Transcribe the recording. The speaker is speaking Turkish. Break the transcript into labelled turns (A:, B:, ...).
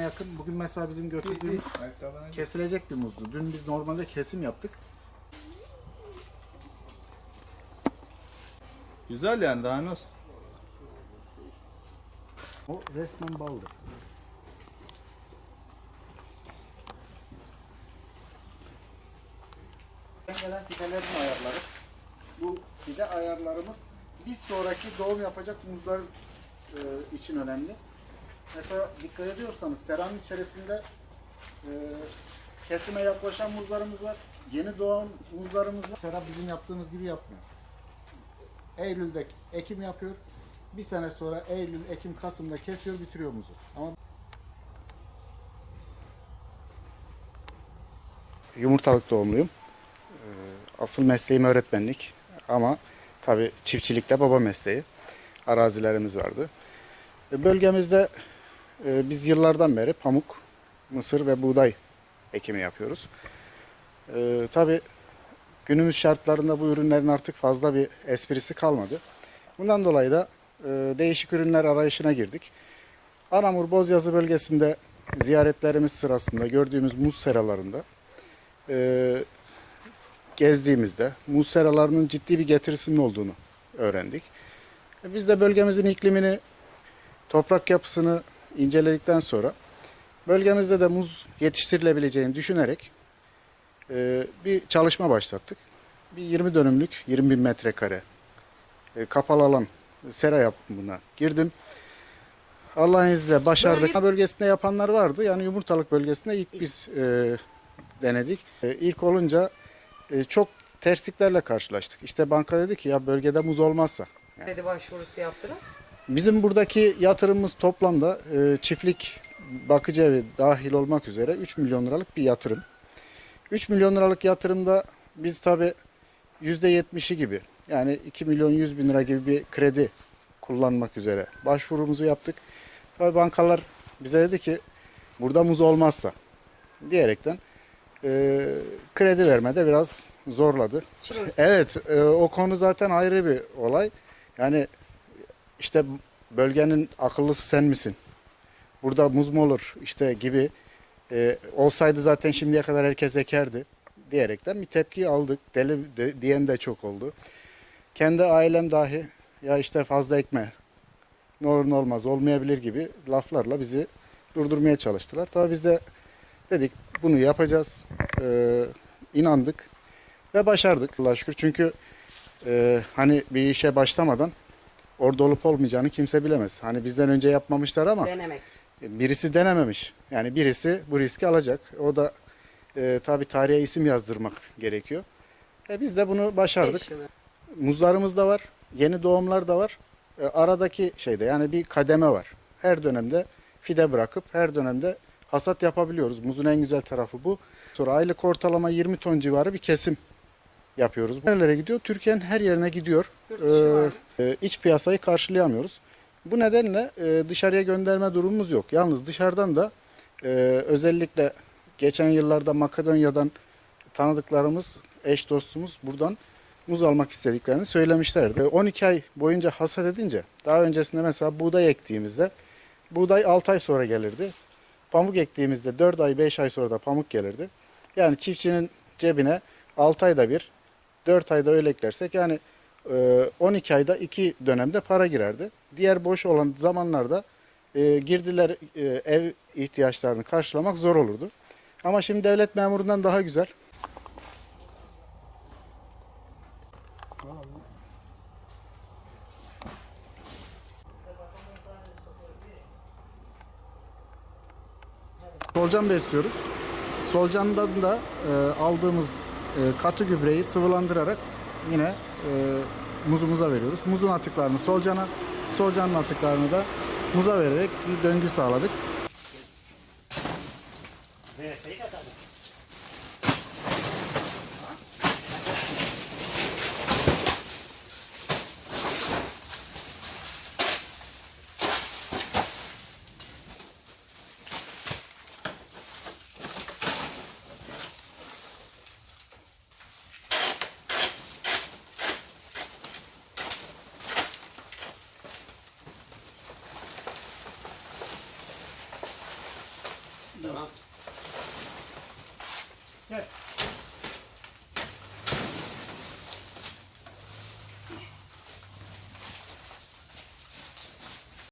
A: yakın. Bugün mesela bizim götürdüğümüz kesilecek bir muzdu. Dün biz normalde kesim yaptık.
B: Güzel yani daha ne olsun.
A: O resmen baldır. Gelen fidelerin ayarları. Bu fide ayarlarımız bir sonraki doğum yapacak muzlar e, için önemli. Mesela dikkat ediyorsanız seranın içerisinde e, kesime yaklaşan muzlarımız var. Yeni doğan muzlarımız var. Sera bizim yaptığımız gibi yapmıyor. Eylül'de ekim yapıyor. Bir sene sonra Eylül, Ekim, Kasım'da kesiyor, bitiriyor muzu. Ama Yumurtalık doğumluyum. Ee, Asıl mesleğim öğretmenlik ama tabi çiftçilikte baba mesleği. Arazilerimiz vardı. E, Bölgemizde e, biz yıllardan beri pamuk, mısır ve buğday ekimi yapıyoruz. Tabi günümüz şartlarında bu ürünlerin artık fazla bir esprisi kalmadı. Bundan dolayı da e, değişik ürünler arayışına girdik. Anamur Bozyazı bölgesinde ziyaretlerimiz sırasında gördüğümüz muz seralarında e, gezdiğimizde muz seralarının ciddi bir getirisinin olduğunu öğrendik. E, Biz de bölgemizin iklimini, toprak yapısını inceledikten sonra bölgemizde de muz yetiştirilebileceğini düşünerek e, bir çalışma başlattık. Bir 20 dönümlük 20 bin metrekare e, kapalı alan sera yapımına girdim. Allah'ın izniyle başardık. Bölgesinde yapanlar vardı. Yani yumurtalık bölgesinde ilk biz e, denedik. E, ilk olunca e, çok tersliklerle karşılaştık. İşte banka dedi ki ya bölgede muz olmazsa.
C: Kredi başvurusu yaptınız.
A: Bizim buradaki yatırımımız toplamda e, çiftlik bakıcı evi dahil olmak üzere 3 milyon liralık bir yatırım. 3 milyon liralık yatırımda biz tabi %70'i gibi yani 2 milyon 100 bin lira gibi bir kredi kullanmak üzere başvurumuzu yaptık. Tabi bankalar bize dedi ki burada muz olmazsa diyerekten e, kredi vermede biraz zorladı. Evet, e, o konu zaten ayrı bir olay. Yani işte bölgenin akıllısı sen misin? Burada muz mu olur? işte gibi e, olsaydı zaten şimdiye kadar herkes ekerdi diyerekten bir tepki aldık. Deli de, diyen de çok oldu. Kendi ailem dahi ya işte fazla ekme. Ne olur ne olmaz olmayabilir gibi laflarla bizi durdurmaya çalıştılar. Tabii biz de dedik bunu yapacağız. E, inandık ve başardık Allah'a şükür. Çünkü e, hani bir işe başlamadan orada olup olmayacağını kimse bilemez. Hani bizden önce yapmamışlar ama
C: Denemek.
A: birisi denememiş. Yani birisi bu riski alacak. O da e, tabii tarihe isim yazdırmak gerekiyor. E, biz de bunu başardık.
C: Yılı.
A: Muzlarımız da var. Yeni doğumlar da var. E, aradaki şeyde yani bir kademe var. Her dönemde fide bırakıp her dönemde hasat yapabiliyoruz. Muzun en güzel tarafı bu. Sonra aylık ortalama 20 ton civarı bir kesim yapıyoruz. Nerelere gidiyor? Türkiye'nin her yerine gidiyor. Ee, iç piyasayı karşılayamıyoruz. Bu nedenle e, dışarıya gönderme durumumuz yok. Yalnız dışarıdan da e, özellikle geçen yıllarda Makedonya'dan tanıdıklarımız, eş dostumuz buradan muz almak istediklerini söylemişlerdi. 12 ay boyunca hasat edince daha öncesinde mesela buğday ektiğimizde buğday 6 ay sonra gelirdi. Pamuk ektiğimizde 4 ay 5 ay sonra da pamuk gelirdi. Yani çiftçinin cebine 6 ayda bir 4 ayda öyle eklersek yani e, 12 ayda 2 dönemde para girerdi. Diğer boş olan zamanlarda e, girdiler e, ev ihtiyaçlarını karşılamak zor olurdu. Ama şimdi devlet memurundan daha güzel. Solcan besliyoruz. Solcandan da e, aldığımız e, e, katı gübreyi sıvılandırarak yine e, muzumuza veriyoruz. Muzun atıklarını solcana, solcanın atıklarını da muza vererek bir döngü sağladık.
D: Evet,
E: Yes.